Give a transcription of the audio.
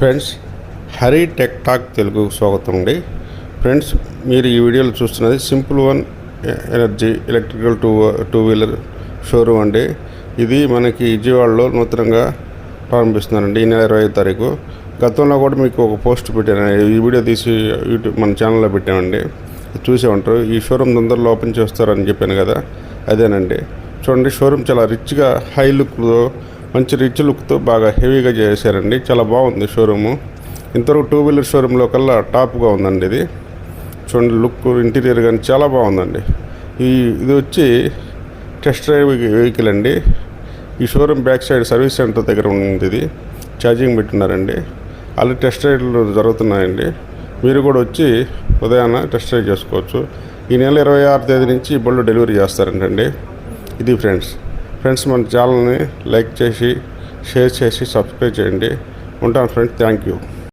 Friends Hari tech talk Telugu స్వాగతం అండి. Friends మీరు ఈ వీడియోలో చూస్తున్నది simple one energy electrical two two wheeler showroom అండి. ఇది మనకి విజయవాడలో నూతనంగా ప్రారంభిస్తున్నారండి ఈ నెల ఇరవై ఐదు తారీఖు. గతంలో కూడా మీకు ఒక పోస్ట్ పెట్టాను. ఈ వీడియో తీసి యూట్యూబ్ మన ఛానల్లో పెట్టామండి. చూసే ఉంటారు. ఈ షోరూమ్ తొందరలో ఓపెన్ చేస్తారని చెప్పాను కదా అదేనండి. చూడండి షోరూమ్ చాలా రిచ్గా హై లుక్లో మంచి రిచ్ లుక్తో బాగా హెవీగా చేశారండి. చాలా బాగుంది షోరూము ఇంతవరకు టూ వీలర్ షోరూంలో కల్లా టాప్గా ఉందండి ఇది. చూడండి లుక్ ఇంటీరియర్ కానీ చాలా బాగుందండి. ఈ ఇది వచ్చి టెస్ట్ డ్రైవ్ వెహికల్ అండి. ఈ showroom back side service centre దగ్గర ఉంది ఇది. ఛార్జింగ్ పెట్టున్నారండి. ఆల్రెడీ టెస్ట్ డ్రైవ్లు జరుగుతున్నాయండి. మీరు కూడా వచ్చి ఉదయాన్న టెస్ట్ డ్రైవ్ చేసుకోవచ్చు. ఈ నెల ఇరవై ఆరు తేదీ నుంచి బళ్ళు డెలివరీ చేస్తారంటండి. ఇది ఫ్రెండ్స్ ఫ్రెండ్స్ మన ఛానల్ని లైక్ చేసి షేర్ చేసి సబ్స్క్రైబ్ చేయండి. ఉంటాను ఫ్రెండ్స్. Thank you.